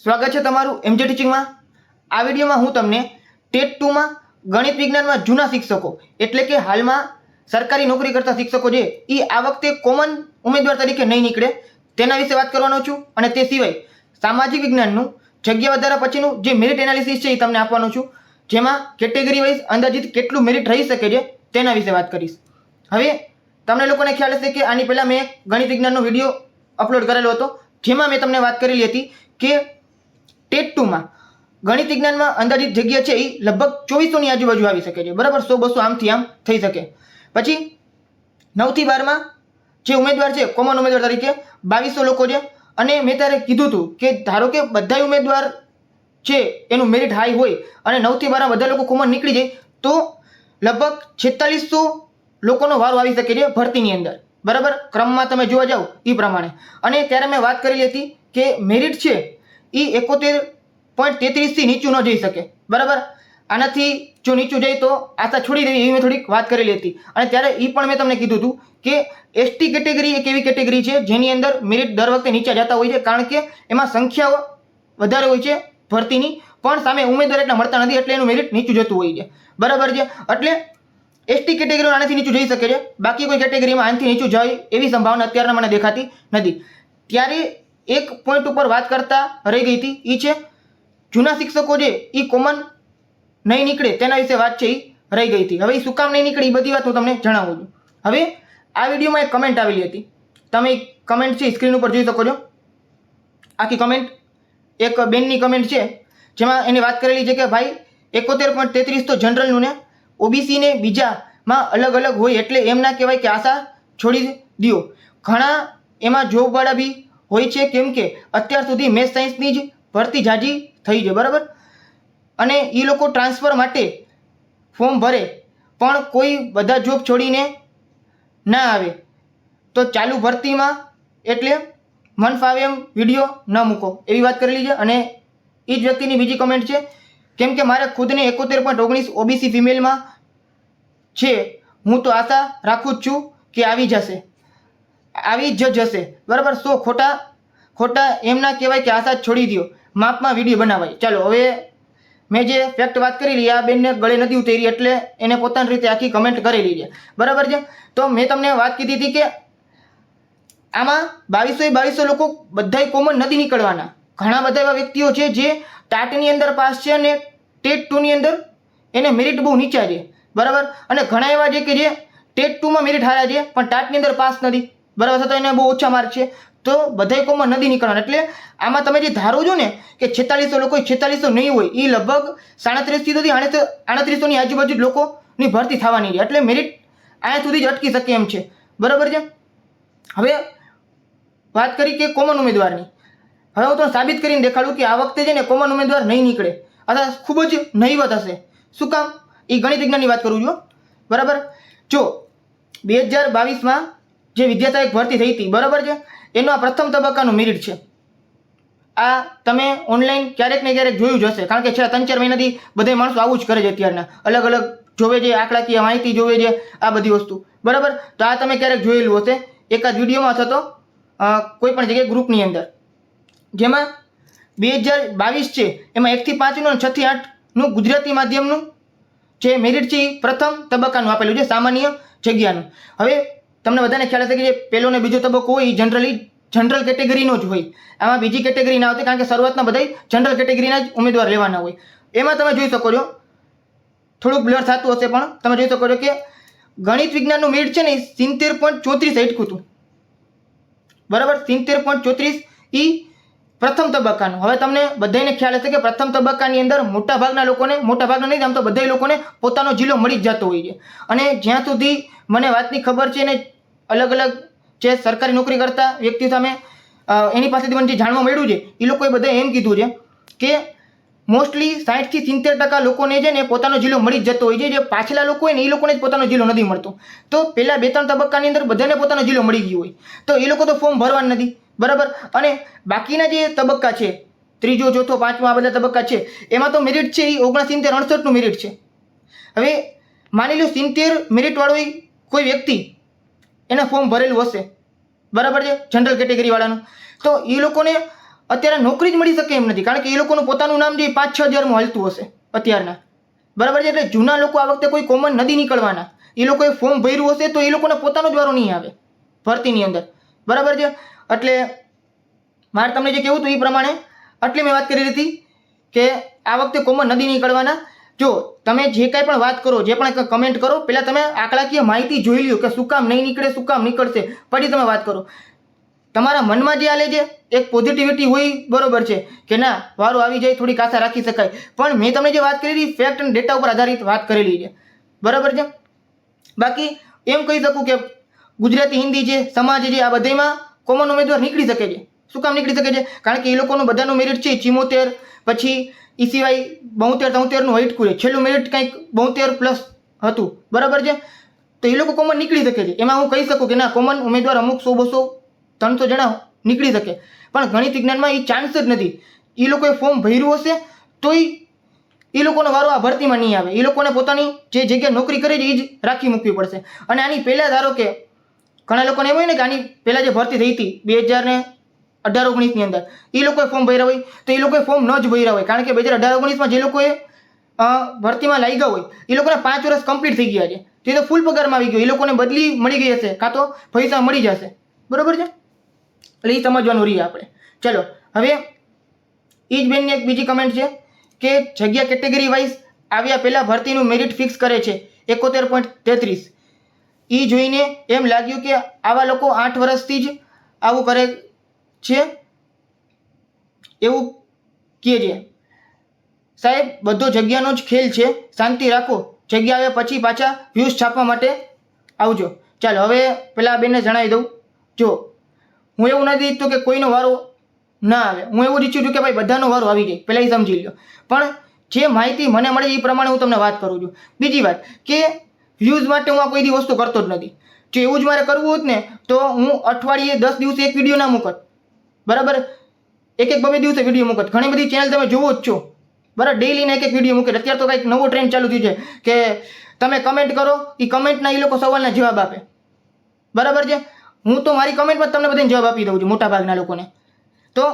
સ્વાગત છે તમારું એમજે ટીચિંગમાં આ વિડીયોમાં હું તમને ટેટ ટુમાં ગણિત વિજ્ઞાનમાં જૂના શિક્ષકો, એટલે કે હાલમાં સરકારી નોકરી કરતા શિક્ષકો છે એ આ વખતે કોમન ઉમેદવાર તરીકે નહીં નીકળે. તેના વિશે વાત કરવાનો છું અને તે સિવાય સામાજિક વિજ્ઞાનનું જગ્યા વધારા પછીનું જે મેરિટ એનાલિસિસ છે એ તમને આપવાનો છું. જેમાં કેટેગરી વાઇઝ અંદાજિત કેટલું મેરિટ રહી શકે છે તેના વિશે વાત કરીશ. હવે તમને લોકોને ખ્યાલ હશે કે આની પહેલાં મેં ગણિત વિજ્ઞાનનો વીડિયો અપલોડ કરેલો હતો, જેમાં મેં તમને વાત કરેલી હતી કે ટેટ ટુમાં ગણિત વિજ્ઞાનમાં અંદાજિત જગ્યા છે એ લગભગ ચોવીસોની આજુબાજુ આવી શકે છે. બરાબર સો બસો આમથી આમ થઈ શકે. પછી નવથી બારમાં જે ઉમેદવાર છે કોમન ઉમેદવાર તરીકે બાવીસો લોકો છે. અને મેં ત્યારે કીધું હતું કે ધારો કે બધા ઉમેદવાર છે, એનું મેરિટ હાઈ હોય અને નવથી બારમાં બધા લોકો કોમન નીકળી જાય, તો લગભગ છેતાલીસો લોકોનો વારો આવી શકે છે ભરતીની અંદર. બરાબર? ક્રમમાં તમે જોવા જાઓ એ પ્રમાણે. અને ત્યારે મેં વાત કરેલી હતી કે મેરિટ છે એ એકોતેર પોઈન્ટ તેત્રીસથી નીચું ન જઈ શકે. બરાબર? આનાથી જો નીચું જાય તો આશા છોડી દેવી, એવી મેં થોડીક વાત કરેલી હતી. અને ત્યારે એ પણ મેં તમને કીધું હતું કે એસટી કેટેગરી એક એવી કેટેગરી છે જેની અંદર મેરિટ દર વખતે નીચે જતા હોય છે કારણ કે એમાં સંખ્યાઓ વધારે હોય છે ભરતીની, પણ સામે ઉમેદવાર એટલા મળતા નથી એટલે એનું મેરિટ નીચું જતું હોય છે. બરાબર છે? એટલે એસટી કેટેગરીમાં આનાથી નીચું જઈ શકે છે. બાકી કોઈ કેટેગરીમાં આનાથી નીચું જાય એવી સંભાવના અત્યારના મને દેખાતી નથી. ત્યારે એક પોઈન્ટ ઉપર વાત કરતા રહી ગઈ હતી. એ છે, જૂના શિક્ષકો જે એ કોમન નહીં નીકળે તેના વિશે વાત છે એ રહી ગઈ હતી. હવે એ શું કામ નહીં નીકળે એ બધી વાત હું તમને જણાવું છું. હવે આ વિડીયોમાં એક કમેન્ટ આવેલી હતી. તમે કમેન્ટ છે સ્ક્રીન ઉપર જોઈ શકો છો. આખી કમેન્ટ એક બેનની કમેન્ટ છે, જેમાં એને વાત કરેલી છે કે ભાઈ, એકોતેર પોઈન્ટ તેત્રીસ તો જનરલનું ને ઓબીસીને બીજામાં અલગ અલગ હોય એટલે એમ ના કહેવાય કે આશા છોડી દો. ઘણા એમાં જોબવાળા બી હોય છે કેમ કે અત્યાર સુધી મેથ્સ સાયન્સની જ ભરતી જાજી થઈ છે, બરાબર? અને એ લોકો ટ્રાન્સફર માટે ફોર્મ ભરે, પણ કોઈ બધા જોબ છોડીને ના આવે. તો ચાલુ ભરતીમાં એટલે મન ફાવે એમ વીડિયો ન મૂકો. એવી વાત કરેલી છે અને એ જ વ્યક્તિની બીજી કમેન્ટ છે, કેમ કે મારે ખુદને એકોતેર પોઈન્ટ ઓગણીસ ઓબીસી ફિમેલમાં છે. હું તો આશા રાખું જ છું કે આવી જશે. આવી જ જશે. બરાબર? સો ખોટા ખોટા એમ ના કહેવાય કે આશા છોડી દો માપમાં વીડિયો બનાવાય. ચાલો, હવે મેં જે ફેક્ટ વાત કરેલી આ બેનને ગળે નથી ઉતરી એટલે એને પોતાની રીતે આખી કમેન્ટ કરેલી છે બરાબર છે? તો મેં તમને વાત કીધી હતી કે આમાં બાવીસો બાવીસો લોકો બધાય કોમન નથી નીકળવાના. ઘણા બધા એવા વ્યક્તિઓ છે જે ટાટની અંદર પાસ છે અને ટેટ ટુની અંદર એને મેરિટ બહુ નીચા છે. બરાબર? અને ઘણા એવા છે કે જે ટેટ ટુમાં મેરિટ હારા છે, પણ ટાટની અંદર પાસ નથી. બરાબર? છતાં એને બહુ ઓછા માર્ક છે. તો બધાય કોમન નથી નીકળવાના. એટલે આમાં તમે જે ધારો છો ને કે છેતાલીસો લોકો છેતાલીસો નહીં હોય એ લગભગ સાડત્રીસથી સુધી આડત્રીસોની આજુબાજુ લોકોની ભરતી થવાની છે. એટલે મેરિટ અહીંયા સુધી જ અટકી શકે એમ છે. બરાબર છે? હવે વાત કરી કે કોમન ઉમેદવારની. હવે હું તમને સાબિત કરીને દેખાડું કે આ વખતે છે ને કોમન ઉમેદવાર નહીં નીકળે. અથવા ખૂબ જ નહીવત હશે. શું કામ? એ ગણિત વિજ્ઞાનની વાત કરું છું બરાબર? જો, બે હજાર બાવીસમાં જે વિદ્યા સહાયક ભરતી થઈ હતી, બરાબર છે? એનો આ પ્રથમ તબક્કાનું મેરિટ છે. આ તમે ઓનલાઈન ક્યારેક ને ક્યારેક જોયું જ હશે. કારણ કે છેલ્લા ત્રણ ચાર મહિનાથી બધા માણસો આવું જ કરે છે અત્યારના. અલગ અલગ જોવે છે, આંકડાકીય માહિતી જોવે છે, આ બધી વસ્તુ. બરાબર? તો આ તમે ક્યારેક જોયેલું હશે. એકાદ વિડીયોમાં થતો કોઈ પણ જગ્યાએ ગ્રુપની અંદર. જેમાં બે હજાર બાવીસ છે, એમાં એકથી પાંચનું અને છથી આઠનું ગુજરાતી માધ્યમનું જે મેરિટ છે પ્રથમ તબક્કાનું આપેલું છે, સામાન્ય જગ્યાનું. હવે તમને બધાને ખ્યાલ હશે કે જે પહેલો ને બીજો તબક્કો હોય, એ જનરલી જનરલ કેટેગરીનો જ હોય. આમાં બીજી કેટેગરી ના આવતી કારણ કે શરૂઆતના બધા જનરલ કેટેગરીના જ ઉમેદવાર લેવાના હોય. એમાં તમે જોઈ શકો છો, થોડુંક બ્લર થતું હશે પણ તમે જોઈ શકો છો કે ગણિત વિજ્ઞાનનું મેળ છે ને સિત્તેર પોઈન્ટ ચોત્રીસ અટકું હતું. બરાબર? સિત્તેર પોઈન્ટ ચોત્રીસ એ પ્રથમ તબક્કાનું. હવે તમને બધાને ખ્યાલ હશે કે પ્રથમ તબક્કાની અંદર મોટા ભાગના લોકોને મોટા ભાગના નહીં, આમ તો બધા લોકોને પોતાનો જિલ્લો મળી જ જતો હોય છે. અને જ્યાં સુધી મને વાતની ખબર છે ને અલગ અલગ જે સરકારી નોકરી કરતા વ્યક્તિ સામે એની પાસેથી મને જે જાણવા મળ્યું છે એ લોકોએ બધા એમ કીધું છે કે મોસ્ટલી સાઠથી સિત્તેર ટકા લોકોને છે ને પોતાનો જિલ્લો મળી જ જતો હોય છે. જે પાછલા લોકો હોય ને એ લોકોને જ પોતાનો જિલ્લો નથી મળતો. તો પહેલાં બે ત્રણ તબક્કાની અંદર બધાને પોતાનો જિલ્લો મળી ગયો હોય. તો એ લોકો તો ફોર્મ ભરવા નથી. બરાબર? અને બાકીના જે તબક્કા છે, ત્રીજો, ચોથો, પાંચમો આ બધા તબક્કા છે, એમાં તો મેરિટ છે એ ઓગણસિત્તેર, અડસઠનું મેરિટ છે. હવે માની લો સિત્તેર મેરિટવાળો કોઈ વ્યક્તિ એને ફોર્મ ભરેલું હશે. બરાબર છે? જનરલ કેટેગરીવાળાનું તો એ લોકોને અત્યારે નોકરી જ મળી શકે એમ નથી. કારણ કે એ લોકોનું પોતાનું નામ જે પાંચ છ હજારમાં હાલતું હશે અત્યારના. બરાબર છે? એટલે જૂના લોકો આ વખતે કોઈ કોમન નથી નીકળવાના. એ લોકોએ ફોર્મ ભર્યું હશે તો એ લોકોને પોતાનો જ વારો નહીં આવે ભરતીની અંદર. બરાબર છે? એટલે મારે તમને જે કહેવું હતું એ પ્રમાણે આટલી મેં વાત કરી હતી કે આ વખતે કોમન નથી નીકળવાના. જો તમે જે કાંઈ પણ વાત કરો, જે પણ કમેન્ટ કરો પહેલાં તમે આંકડાકીય માહિતી જોઈ લ્યો કે શું કામ નહીં નીકળે, શું કામ નીકળશે પછી તમે વાત કરો. તમારા મનમાં જે આલે છે, એક પોઝિટિવિટી હોય બરોબર છે કે ના, વારો આવી જાય, થોડીક આશા રાખી શકાય. પણ મેં તમને જે વાત કરેલી ફેક્ટ અને ડેટા ઉપર આધારિત વાત કરેલી છે. બરાબર છે? બાકી એમ કહી શકું કે ગુજરાતી, હિન્દી છે સમાજ છે આ બધામાં કોમન ઉમેદવાર નીકળી શકે છે. શું કામ નીકળી શકે છે? કારણ કે એ લોકોનું બધાનું મેરિટ છે ચિમોતેર, પછી એ સિવાય બોતેર તોતેરનું હાઈટ કુરે. છેલ્લું મેરિટ કંઈક બોતેર પ્લસ હતું. બરાબર છે? તો એ લોકો કોમન નીકળી શકે છે. એમાં હું કહી શકું કે ના કોમન ઉમેદવાર અમુક સો, બસો, ત્રણસો જણા નીકળી શકે. પણ ગણિત વિજ્ઞાનમાં એ ચાન્સ જ નથી. એ લોકોએ ફોર્મ ભર્યું હશે તોય એ લોકોનો વારો આ ભરતીમાં નહીં આવે. એ લોકોને પોતાની જે જગ્યાએ નોકરી કરે છે એ જ રાખી મૂકવી પડશે. અને આની પહેલાં ધારો કે ઘણા લોકોને એમ હોય ને કે આની પહેલાં જે ભરતી થઈ હતી, બે હજાર ને અઢાર ઓગણીસની અંદર. એ લોકોએ ફોર્મ ભર્યા હોય તો એ લોકોએ ફોર્મ ન જ ભર્યા હોય. કારણ કે બે હજાર અઢાર ઓગણીસમાં જે લોકોએ ભરતીમાં લાગ્યા હોય એ લોકોને પાંચ વર્ષ કમ્પ્લીટ થઈ ગયા છે. તો તો ફૂલ પગારમાં આવી ગયો. એ લોકોને બદલી મળી ગઈ હશે. કાં તો પૈસા મળી જશે. બરોબર છે? એટલે એ સમજવાનું રહીએ આપણે. ચલો, હવે એ જ બેનની એક બીજી કમેન્ટ છે કે જગ્યા કેટેગરી વાઇઝ આવ્યા પહેલાં ભરતીનું મેરિટ ફિક્સ કરે છે. એકોતેર પોઈન્ટ તેત્રીસ. એ જોઈને એમ લાગ્યું કે આવા લોકો આઠ વર્ષથી જ આવું કરે છે? એવું કહે છે સાહેબ, બધો જગ્યાનો જ ખેલ છે. શાંતિ રાખો. જગ્યા આવે પછી પાછા વ્યૂઝ છાપવા માટે આવજો. ચાલો, હવે પેલા બેનને જણાવી દઉં. જો, હું એવું નથી ઈચ્છતો કે કોઈનો વારો ના આવે. હું એવું ઈચ્છું છું કે ભાઈ બધાનો વારો આવી જાય. પહેલાં એ સમજી લો પણ જે માહિતી મને મળે એ પ્રમાણે હું તમને વાત કરું છું. બીજી વાત કે વ્યૂઝ માટે હું આ કોઈ વસ્તુ કરતો જ નથી. જો એવું જ મારે કરવું હોત ને, તો હું અઠવાડિયે દસ દિવસે એક વીડિયો ના મૂકત. બરાબર? એક એક બબે દિવસે વીડિયો મૂકત ઘણી બધી ચેનલ તમે જોવો જ છો. બરાબર? ડેઈલીને એક એક વીડિયો મૂકે. અત્યારે તો કંઈક નવો ટ્રેન્ડ ચાલુ થયું છે કે તમે કમેન્ટ કરો એ કમેન્ટના એ લોકો સવાલના જવાબ આપે. બરાબર છે? હું તો મારી કમેન્ટમાં જ તમને બધાને જવાબ આપી દઉં છું, મોટા ભાગના લોકોને. તો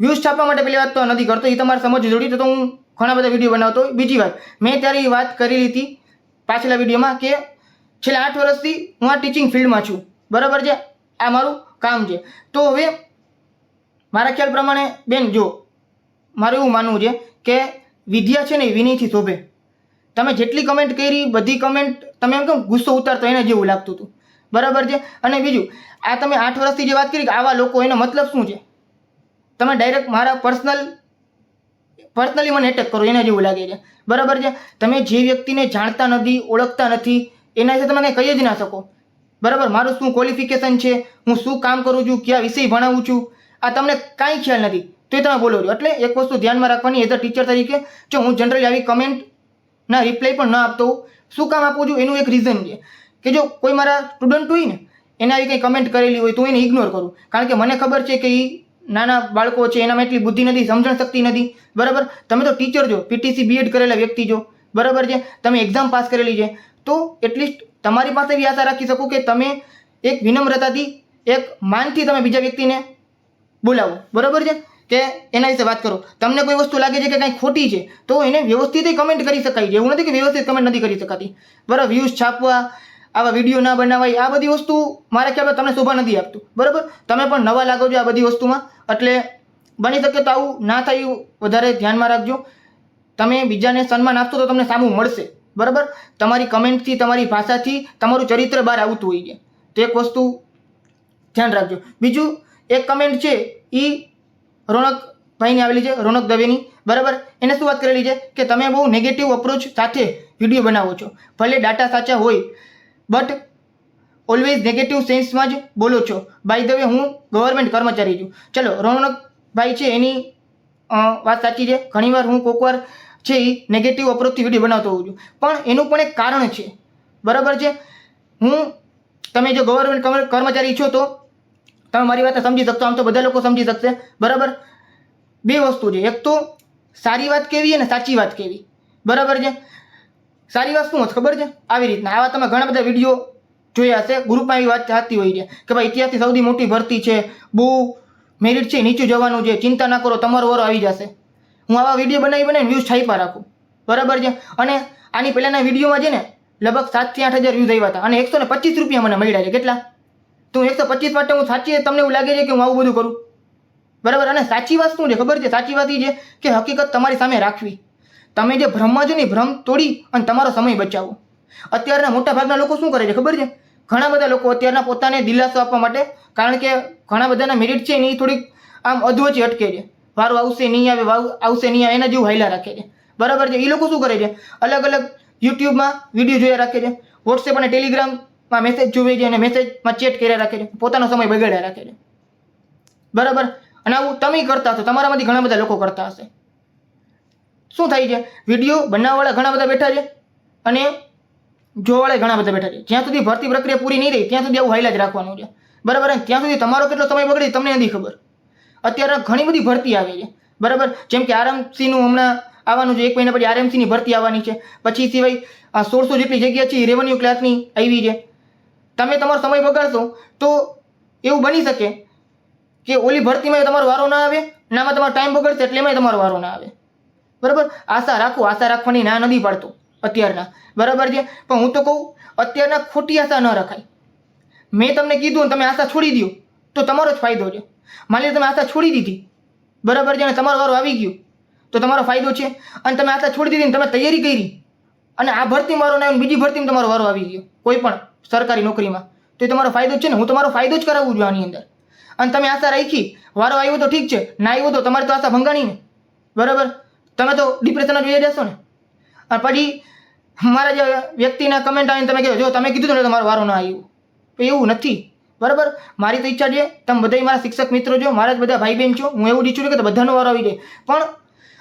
વ્યૂઝ છાપવા માટે પહેલી વાત તો નથી કરતો એ તમારે સમજ જોડી તો હું ઘણા બધા વીડિયો બનાવતો બીજી વાત, મેં ત્યારે એ વાત કરેલી હતી પાછલા વિડીયોમાં કે છેલ્લા આઠ વર્ષથી હું આ ટીચિંગ ફિલ્ડમાં છું. બરાબર છે? આ મારું કામ છે. તો હવે મારા ખ્યાલ પ્રમાણે, બેન, જો, મારું એવું માનવું છે કે વિદ્યા છે ને વિનયથી શોભે. તમે જેટલી કમેન્ટ કરી, બધી કમેન્ટ તમે એમ કેમ ગુસ્સો ઉતારતો એને જેવું લાગતું હતું? બરાબર છે? અને બીજું, આ તમે આઠ વર્ષથી જે વાત કરી કે આવા લોકો, એનો મતલબ શું છે? તમે ડાયરેક્ટ મારા પર્સનલ પર્સનલી મને એટેક કરો, એના જેવું લાગે છે. બરાબર છે? તમે જે વ્યક્તિને જાણતા નથી, ઓળખતા નથી, એના વિશે તમે કંઈ કહી જ ના શકો. બરાબર? મારું શું ક્વોલિફિકેશન છે? હું શું કામ કરું છું? કયા વિષય ભણાવું છું? આ તમને કાંઈ ખ્યાલ નથી. તો તમે બોલો છો. એટલે એક વસ્તુ ધ્યાનમાં રાખવાની, એઝ અ ટીચર તરીકે, જો હું જનરલી આવી કમેન્ટના રિપ્લાય પણ ન આપતો શું કામ આપું છું? એનું એક રીઝન છે. કે જો કોઈ મારા સ્ટુડન્ટ હોય ને, એને આવી કંઈ કમેન્ટ કરેલી હોય, તો એને ઇગ્નોર કરું. કારણ કે મને ખબર છે કે એ નાના બાળકો છે, એનામાં એટલી બુદ્ધિ નથી, સમજણ શક્તિ નથી. બરાબર? તમે તો ટીચર છો પીટીસી બીએડ કરેલા વ્યક્તિ છો. બરાબર છે? તમે એક્ઝામ પાસ કરેલી છે. તો એટલીસ્ટ તમારી પાસે એવી આશા રાખી શકું કે તમે એક વિનમ્રતાથી, એક માનથી તમે બીજા વ્યક્તિને બોલાવો. બરાબર છે? કે એના વિશે વાત કરો. તમને કોઈ વસ્તુ લાગે છે કે કંઈ ખોટી છે, તો એને વ્યવસ્થિત કમેન્ટ કરી શકાય છે. એવું નથી કે વ્યવસ્થિત કમેન્ટ નથી કરી શકાતી. બરાબર વ્યૂઝ છાપવા, આવા વીડિયો ના બનાવાય, આ બધી વસ્તુ મારા ખ્યાલ તમને શોભા નથી આપતું. બરાબર? તમે પણ નવા લાગો છો આ બધી વસ્તુમાં. એટલે બની શકે તો આવું ના થાય એવું વધારે ધ્યાનમાં રાખજો. તમે બીજાને સન્માન આપશો તો તમને સામું મળશે. બરાબર? તમારી કમેન્ટથી, તમારી ભાષાથી તમારું ચરિત્ર બહાર આવતું હોય છે. તો એક વસ્તુ ધ્યાન રાખજો. બીજું એક કમેન્ટ છે એ રોનકભાઈની આવેલી છે, રોનક દવેની. બરાબર? એને શું વાત કરેલી છે? કે તમે બહુ નેગેટિવ અપ્રોચ સાથે વીડિયો બનાવો છો. ભલે ડાટા સાચા હોય બટ ઓલવેઝ નેગેટિવ સેન્સમાં જ બોલો છો. બાય ધ વે હું ગવર્મેન્ટ કર્મચારી છું. ચલો રોનકભાઈ છે, એની વાત સાચી છે. ઘણીવાર હું કોકવાર છે એ નેગેટિવ અપ્રોચથી વીડિયો બનાવતો હોઉં છું. પણ એનું પણ એક કારણ છે. બરાબર છે? હું, તમે જો ગવર્મેન્ટ કર્મચારી છો તો તમે મારી વાત સમજી શકશો, આમ તો બધા લોકો સમજી શકશે. બરાબર? બે વસ્તુ છે. એક તો સારી વાત કેવી અને સાચી વાત કેવી? બરાબર છે? સારી વાત શું હશે? ખબર છે? આવી રીતના. આવા તમે ઘણા બધા વીડિયો જોયા હશે. ગ્રુપમાં એવી વાત થતી હોય છે કે ભાઈ ઇતિહાસની સૌથી મોટી ભરતી છે, બહુ મેરિટ છે, નીચું જવાનું છે. ચિંતા ના કરો, તમારો વરો આવી જશે. હું આવા વીડિયો બનાવી બનાવીને વ્યૂઝ છાપા રાખું. બરાબર છે? અને આની પહેલાંના વિડીયોમાં છે ને, લગભગ સાતથી આઠ હજાર વ્યૂઝ આવ્યા હતા. અને એકસો ને પચીસ રૂપિયા મને મળ્યા છે. કેટલા? તો એકસો પચીસ માટે હું સાચી તમને એવું લાગે છે કે હું આવું બધું કરું? બરાબર? અને સાચી વાત શું છે? ખબર છે? સાચી વાત એ છે કે હકીકત તમારી સામે રાખવી. તમે જે ભ્રમમાં છો ને ભ્રમ તોડી અને તમારો સમય બચાવો. અત્યારના મોટા ભાગના લોકો શું કરે છે? ખબર છે? ઘણા બધા લોકો અત્યારના પોતાને દિલાસો આપવા માટે, કારણ કે ઘણા બધાના મેરિટ છે ને એ થોડીક આમ અધવચી અટકે છે. વારો આવશે, નહીં આવે વાવ આવશે, નહીં આવે, એના જેવું હાઈલા રાખે છે. બરાબર છે? એ લોકો શું કરે છે? અલગ અલગ યુટ્યુબમાં વીડિયો જોયા રાખે છે. વોટ્સએપ અને ટેલિગ્રામમાં મેસેજ જોવે છે અને મેસેજમાં ચેટ કર્યા રાખે છે પોતાનો સમય બગાડ્યા રાખે છે બરાબર? અને આવું તમે કરતા હશો, તમારામાંથી ઘણા બધા લોકો કરતા હશે. શું થાય છે? વીડિયો બનાવવાળા ઘણા બધા બેઠા છે અને જોવાળા ઘણા બધા બેઠા છે. જ્યાં સુધી ભરતી પ્રક્રિયા પૂરી નહીં રહી ત્યાં સુધી આવું હાઈલા જ રાખવાનું છે. બરાબર? અને ત્યાં સુધી તમારો કેટલો સમય બગડે તમને નથી ખબર. અત્યારે ઘણી બધી ભરતી આવે છે. બરાબર? જેમ કે આરએમસીનું હમણાં આવવાનું છે, એક મહિના પછી આરએમસીની ભરતી આવવાની છે. પછી સિવાય સોળસો જેટલી જગ્યા છે રેવન્યુ ક્લાસની આવી છે. તમે તમારો સમય બગાડશો તો એવું બની શકે કે ઓલી ભરતીમાં તમારો વારો ના આવે નામાં તમારો ટાઈમ બગડશે એટલે એમાં તમારો વારો ના આવે. બરાબર? આશા રાખો, આશા રાખવાની ના નથી પાડતો અત્યારના. બરાબર છે? પણ હું તો કહું, અત્યારના ખોટી આશા ન રખાય. મેં તમને કીધું તમે આશા છોડી દો તો તમારો જ ફાયદો છે. માની તમે આશા છોડી દીધી. બરાબર છે? અને તમારો વારો આવી ગયો. તો તમારો ફાયદો છે. અને તમે આશા છોડી દીધી ને તમે તૈયારી કરી. અને આ ભરતી મારો ને બીજી ભરતીમાં તમારો વારો આવી ગયો. કોઈ પણ. સરકારી નોકરીમાં. તો એ તમારો ફાયદો જ છે ને, હું તમારો ફાયદો જ કરાવું છું આની અંદર. અને તમે આશા રાખી, વારો આવ્યો તો ઠીક છે, ના આવ્યો તો તમારે તો આશા ભંગાણી ને. બરાબર? તમે તો ડિપ્રેશન જ જોઈ જશો ને. અને પછી મારા જે વ્યક્તિના કમેન્ટ આવીને તમે કહો જો તમે કીધું ને તમારો વારો ના આવ્યો. તો એવું નથી. બરાબર? મારી તો ઈચ્છા છે, તમે બધા મારા શિક્ષક મિત્રો છો, મારા જ બધા ભાઈ બહેન છો, હું એવું ઈચ્છું છું કે બધાનો વારો આવી જાય. પણ,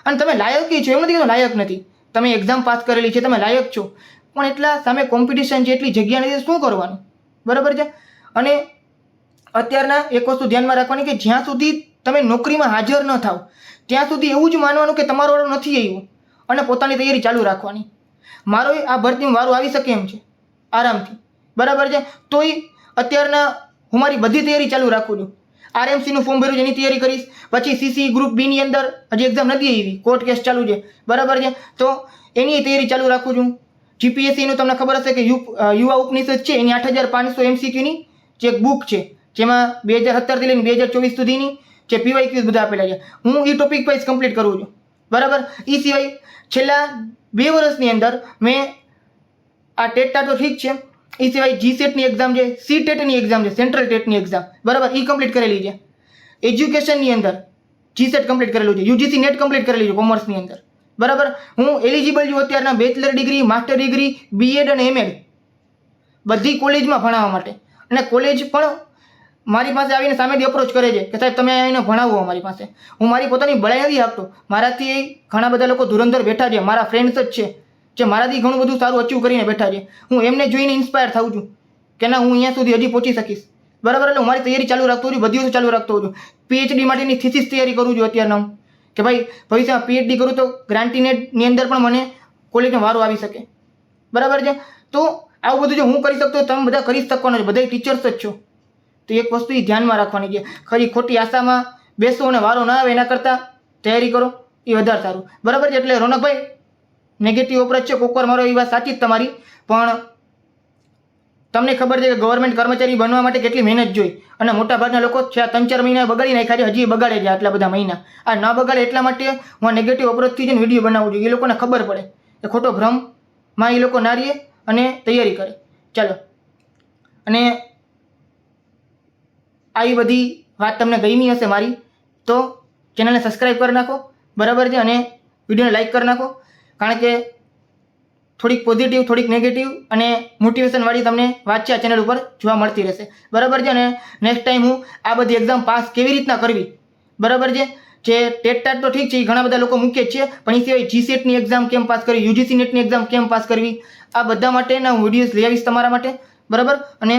અને તમે લાયક છો એવું નથી કે લાયક નથી. તમે એક્ઝામ પાસ કરેલી છે, તમે લાયક છો. પણ એટલા સામે કોમ્પિટિશન છે એટલી જગ્યા નથી શું કરવાનું? બરાબર છે? અને અત્યારના એક વસ્તુ ધ્યાનમાં રાખવાની કે જ્યાં સુધી તમે નોકરીમાં હાજર ન થાવ, ત્યાં સુધી એવું જ માનવાનું કે તમારો વાળો નથી આવ્યો અને પોતાની તૈયારી ચાલુ રાખવાની. મારો આ ભરતીમાં વારો આવી શકે એમ છે, આરામથી. બરાબર છે? તોય અત્યારના હું મારી બધી તૈયારી ચાલુ રાખું છું. આરએમસીનું ફોર્મ ભર્યું છે એની તૈયારી કરીશ. પછી સીસી ગ્રુપ બીની અંદર હજી એક્ઝામ નથી આવી કોર્ટ કેસ ચાલુ છે. બરાબર છે? તો એની તૈયારી ચાલુ રાખું છું. જીપીએસસીનું તમને ખબર હશે કે યુવા ઉપનિષદ છે, એની આઠ હજાર પાંચસો એમસીક્યુની જે બુક છે, જેમાં બે હજાર સત્તરથી લઈને બે હજાર ચોવીસ સુધીની જે પીવાય ક્યુઝ બધા આપેલા છે. હું એ ટોપિક વાઇઝ કમ્પ્લીટ કરું છું. બરાબર? એ સિવાય છેલ્લા બે વર્ષની અંદર મેં આ ટેટટા તો ઠીક છે એ સિવાય જી સેટની એક્ઝામ છે સી ટેટની એક્ઝામ છે સેન્ટ્રલ ટેટની એક્ઝામ બરાબર? એ કમ્પ્લીટ કરેલી છે. એજ્યુકેશનની અંદર જી સેટ કમ્પ્લીટ કરેલું છે યુજીસી નેટ કમ્પ્લીટ કરેલી છે કોમર્સની અંદર. બરાબર? હું એલિજિબલ છું અત્યારના bachelor degree master degree BEd અને એમએડ બધી કોલેજમાં ભણાવવા માટે. અને કોલેજ પણ મારી પાસે આવીને સામેથી અપ્રોચ કરે છે કે સાહેબ, તમે આવીને ભણાવો અમારી પાસે. હું મારી પોતાની બળાઈ નથી આપતો. મારાથી ઘણા બધા લોકો ધુરંધર બેઠા છે. મારા ફ્રેન્ડ્સ જ છે જે મારાથી ઘણું બધું સારું અચીવ કરીને બેઠા છે. હું એમને જોઈને ઇન્સ્પાયર થાઉં છું કે ના, હું અહીંયા સુધી હજી પહોંચી શકીશ. બરાબર? એટલે હું મારી તૈયારી ચાલુ રાખતો છું, બધી વસ્તુ ચાલુ રાખતો છું. પીએચડી માટેની થિસિસ તૈયારી કરું છું અત્યારના. હું કે ભાઈ, ભવિષ્યમાં પીએચડી કરું તો ગ્રાન્ટીનેટની અંદર પણ મને કોલેજનો વારો આવી શકે. બરાબર છે? તો આવું બધું જો હું કરી શકતો તમે બધા કરી શકો છો. બધા ટીચર્સ જ છો. તો એક વસ્તુ એ ધ્યાનમાં રાખવાની છે ખરી ખોટી આશામાં બેસો અને વારો ના આવે એના કરતાં તૈયારી કરો એ વધારે સારું. બરાબર છે? એટલે રોનકભાઈ નેગેટિવ અપ્રોચ છે કોકવાર મારો એ વાત સાચી જ તમારી. પણ તમને ખબર છે કે ગવર્મેન્ટ કર્મચારી બનવા માટે કેટલી મહેનત જોઈ અને મોટા ભાગના લોકો છે ત્રણ ચાર મહિના બગાડી નાખ્યા છે, હજી બગાડે છે આટલા બધા મહિના. આ ન બગાડે એટલા માટે હું નેગેટિવ અપ્રોચથી જઈને વીડિયો બનાવું જોઈએ એ લોકોને ખબર પડે એ ખોટો ભ્રમમાં એ લોકો ના અને તૈયારી કરે. ચાલો. અને આવી બધી વાત તમને ગમી હશે મારી, તો ચેનલને સબસ્ક્રાઈબ કરી નાખો, બરાબર છે? અને વિડીયોને લાઈક કરી નાખો. કારણ કે થોડીક પોઝિટિવ થોડીક નેગેટિવ અને મોટિવેશનવાળી તમને વાત આ ચેનલ ઉપર જોવા મળતી રહેશે. બરાબર છે અને નેક્સ્ટ ટાઈમ હું આ બધી એક્ઝામ પાસ કેવી રીતના કરવી? બરાબર છે? જે ટેટ ટાટ તો ઠીક છે એ ઘણા બધા લોકો મૂકે છે, પણ એ સિવાય જીસેટની એક્ઝામ કેમ પાસ કરવી યુજીસી નેટની એક્ઝામ કેમ પાસ કરવી, આ બધા માટેના હું વિડીયોઝ લઈ આવીશ તમારા માટે. બરાબર? અને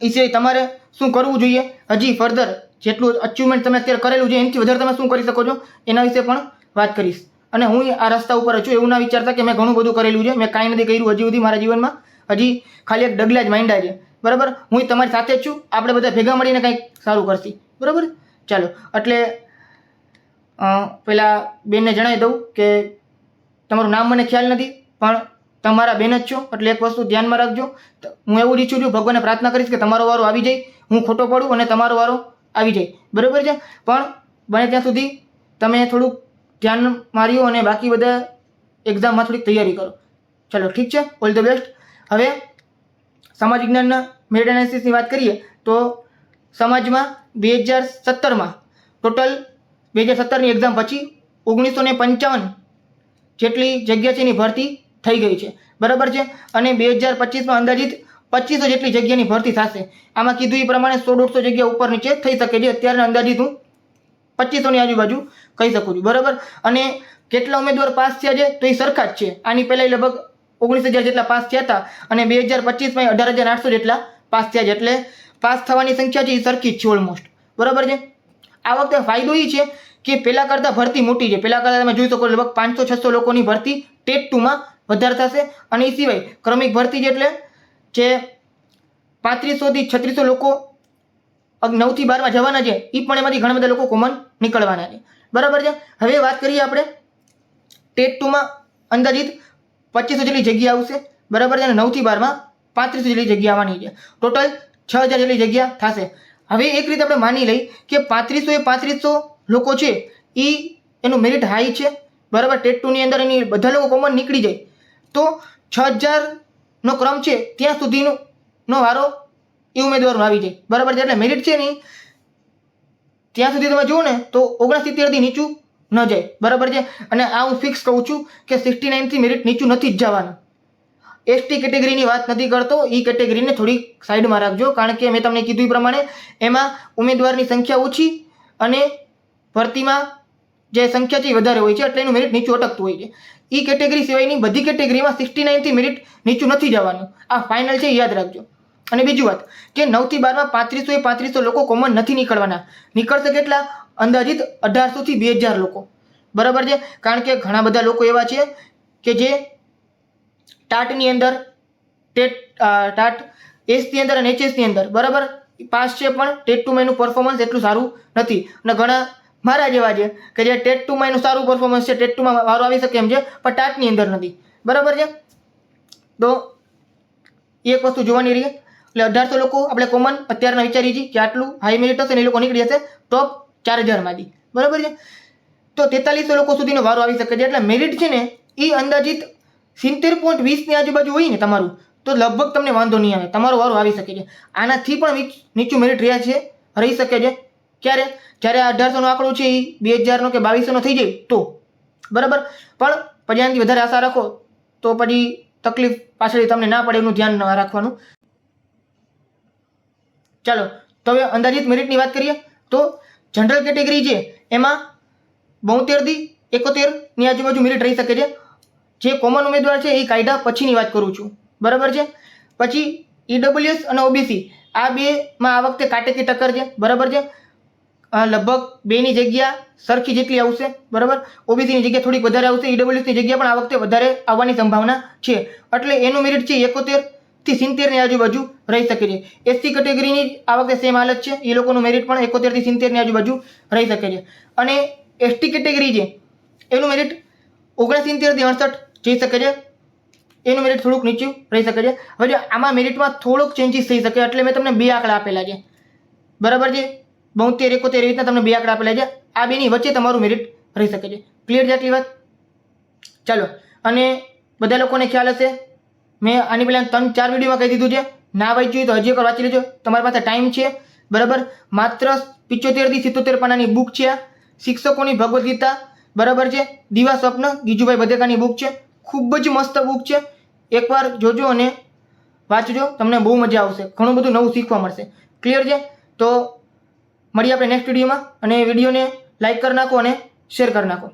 એ સિવાય તમારે શું કરવું જોઈએ? હજી ફર્ધર જેટલું અચીવમેન્ટ તમે અત્યારે કરેલું છે, એનાથી વધારે તમે શું કરી શકો છો? એના વિશે પણ વાત કરીશ. અને હું આ રસ્તા ઉપર છું એવું ના વિચારતા કે મેં ઘણું બધું કરેલું છે. મેં કાંઈ નથી કર્યું હજી સુધી મારા જીવનમાં. હજી ખાલી એક ડગલા જ માંડ્યા છે. બરાબર? હું તમારી સાથે જ છું. આપણે બધા ભેગા મળીને કંઈક સારું કરશી. બરાબર? ચાલો. એટલે પહેલાં બેનને જણાવી દઉં કે તમારું નામ મને ખ્યાલ નથી, પણ તમારા બેન જ છો. એટલે એક વસ્તુ ધ્યાનમાં રાખજો. હું એવું જ ઈચ્છું છું ભગવાનને પ્રાર્થના કરીશ કે તમારો વારો આવી જાય. હું ખોટો પડું અને તમારો વારો આવી જાય. બરાબર છે? પણ બને ત્યાં સુધી તમે થોડુંક ધ્યાન માર્યું અને બાકી બધા એક્ઝામમાં થોડીક તૈયારી કરો. ચલો, ઠીક છે? ઓલ ધ બેસ્ટ હવે સમાજ વિજ્ઞાનના મેરિટ એનાલિસિસની વાત કરીએ, તો સમાજમાં બે હજાર સત્તરમાં ટોટલ બે હજાર સત્તરની એક્ઝામ પછી ઓગણીસો ને પંચાવન જેટલી જગ્યા છે એની ભરતી થઈ ગઈ છે. બરાબર છે? અને બે હજાર પચીસમાં અંદાજિત પચીસો જેટલી જગ્યાની ભરતી થશે. આમાં કીધું એ પ્રમાણે સો દોઢસો જગ્યા ઉપર નીચે થઈ શકે છે. અત્યારે અંદાજિત હું પચીસોની આજુબાજુ કહી શકું છું, બરાબર? અને કેટલા ઉમેદવાર પાસ થયા છે તો એ સરખા જ છે. આની પહેલાં લગભગ ઓગણીસ હજાર જેટલા પાસ થયા હતા અને બે હજાર પચીસમાં અઢાર હજાર આઠસો જેટલા પાસ થયા છે. એટલે પાસ થવાની સંખ્યા છે એ સરખી જ છે ઓલમોસ્ટ બરાબર છે? આ વખતે ફાયદો એ છે કે પહેલાં કરતાં ભરતી મોટી છે. પહેલાં કરતાં તમે જોઈ શકો લગભગ પાંચસો છસો લોકોની ભરતી ટેટ ટુમાં વધારે થશે. અને એ સિવાય ક્રમિક ભરતી છે એટલે જે પાંત્રીસોથી છત્રીસો લોકો નવથી બારમાં જવાના છે એ પણ એમાંથી ઘણા બધા લોકો કોમન નીકળવાના છે. બરાબર છે? હવે વાત કરીએ આપણે ટેટ ટુમાં અંદાજિત પચીસો જેટલી જગ્યા આવશે. બરાબર છે? અને નવથી બારમાં પાંત્રીસો જેટલી જગ્યા આવવાની છે. ટોટલ છ હજાર જેટલી જગ્યા થશે. હવે એક રીતે આપણે માની લઈ કે પાંત્રીસો એ પાંત્રીસો લોકો છે એ એનું મેરિટ હાઈ છે. બરાબર? ટેટ ટુની અંદર એની બધા લોકો કોમન નીકળી જાય. તો છ હજારનો ક્રમ છે, ત્યાં સુધીનો વારો એ ઉમેદવારનો આવી જાય. બરાબર છે? એટલે મેરિટ છે નહીં ત્યાં સુધી તમે જુઓ ને, તો ઓગણસિત્તેરથી નીચું ન જાય. બરાબર છે? અને આ હું ફિક્સ કહું છું કે સિક્સટી નાઇનથી મેરિટ નીચું નથી જ જવાનું. એસટી કેટેગરીની વાત નથી કરતો. એ કેટેગરીને થોડી સાઈડમાં રાખજો. કારણ કે મેં તમને કીધું એ પ્રમાણે, એમાં ઉમેદવારની સંખ્યા ઓછી અને ભરતીમાં જે સંખ્યા છે વધારે હોય છે. એટલે એનું મેરિટ નીચું અટકતું હોય છે. એ કેટેગરી સિવાયની બધી કેટેગરીમાં સિક્સટી નાઇનથી મેરિટ નીચું નથી જવાનું. આ ફાઇનલ છે યાદ રાખજો. અને બીજી વાત, કે નવથી બારમાં પાંત્રીસો એ પાંત્રીસો લોકો કોમન નથી નીકળવાના. નીકળશે કેટલા? અંદાજિત અઢારસોથી બે હજાર લોકો. બરાબર છે? કારણ કે ઘણા બધા લોકો એવા છે કે જે ટાટની અંદર, ટેટ ટાટ એસની અંદર અને એચએસની અંદર. બરાબર? પાસ છે પણ ટેટ ટુમાં એનું પરફોર્મન્સ એટલું સારું નથી. અને ઘણા મારા જેવા છે કે જે ટેટ ટુમાં એનું સારું પરફોર્મન્સ છે, ટેટ ટુમાં વારો આવી શકે એમ છે, પણ ટાટની અંદર નથી. બરાબર છે? તો એક વસ્તુ જોવાની રહી. એટલે અઢારસો લોકો આપણે કોમન અત્યારના વિચારીએ છીએ કે આટલું હાઈ મેરિટ હશે ને એ લોકો નીકળી જશે ટોપ ચાર હજારમાંથી બરાબર છે? તો તેતાલીસો લોકો સુધીનો વારો આવી શકે છે. એટલે મેરિટ છે ને એ અંદાજિત સિત્તેર પોઈન્ટ વીસની આજુબાજુ હોય ને તમારું, તો લગભગ તમને વાંધો નહીં આવે. તમારો વારો આવી શકે છે. આનાથી પણ નીચું મેરિટ રહ્યા છે, રહી શકે છે. ક્યારે? જ્યારે અઢારસોનો આંકડો છે એ બે હજારનો કે બાવીસોનો થઈ જાય તો. બરાબર? પણ પછી આનાથી વધારે આશા રાખો તો પછી તકલીફ પાછળ તમને ના પડે એનું ધ્યાન રાખવાનું. ચાલો, તો હવે અંદાજિત મેરિટની વાત કરીએ, તો જનરલ કેટેગરી છે, એમાં બોતેરથી એકોતેરની આજુબાજુ મેરિટ રહી શકે છે. જે કોમન ઉમેદવાર છે, એ કાયદા પછીની વાત કરું છું. બરાબર છે? પછી ઈડબ્લ્યુએસ અને ઓબીસી આ બેમાં આ વખતે કાટેકી ટક્કર છે, બરાબર છે? લગભગ બેની જગ્યા સરખી જેટલી આવશે, બરાબર? ઓબીસીની જગ્યા થોડીક વધારે આવશે ઈડબ્લ્યુએસની જગ્યા પણ આ વખતે વધારે આવવાની સંભાવના છે. એટલે એનું મેરિટ છે એકોતેર થી સિત્તેરની આજુબાજુ રહી શકે છે. એસસી કેટેગરીની આ વખતે સેમ હાલત છે. એ લોકોનું મેરિટ પણ એકોતેરથી સિત્તેરની આજુબાજુ રહી શકે છે. અને એસટી કેટેગરી છે એનું મેરિટ ઓગણસિત્તેરથી અડસઠ જઈ શકે છે. એનું મેરિટ થોડુંક નીચું રહી શકે છે. હવે જો આમાં મેરિટમાં થોડોક ચેન્જીસ થઈ શકે, એટલે મેં તમને બે આંકડા આપેલા છે. બરાબર છે? બોતેર, એકોતેર એવી રીતના તમને બે આંકડા આપેલા છે. આ બેની વચ્ચે તમારું મેરિટ રહી શકે છે. ક્લિયર છે આટલી વાત? ચાલો. અને બધા લોકોને ખ્યાલ હશે મેં આની પહેલાં ત્રણ ચાર વિડીયોમાં કહી દીધું છે. ના વાંચ્યું તો હજી એકવાર વાંચી લેજો. તમારી પાસે ટાઈમ છે. બરાબર? માત્ર પિચોતેરથી સિત્તોતેર પાનાની બુક છે શિક્ષકોની ભગવદ્ ગીતા. બરાબર છે? દીવા સ્વપ્ન, ગીજુભાઈ બધેકાની બુક છે. ખૂબ જ મસ્ત બુક છે. એકવાર જોજો અને વાંચજો. તમને બહુ મજા આવશે. ઘણું બધું નવું શીખવા મળશે. ક્લિયર છે? તો મળીએ આપણે નેક્સ્ટ વિડીયોમાં અને વિડીયોને લાઈક કરી નાખો અને શેર કરી નાખો.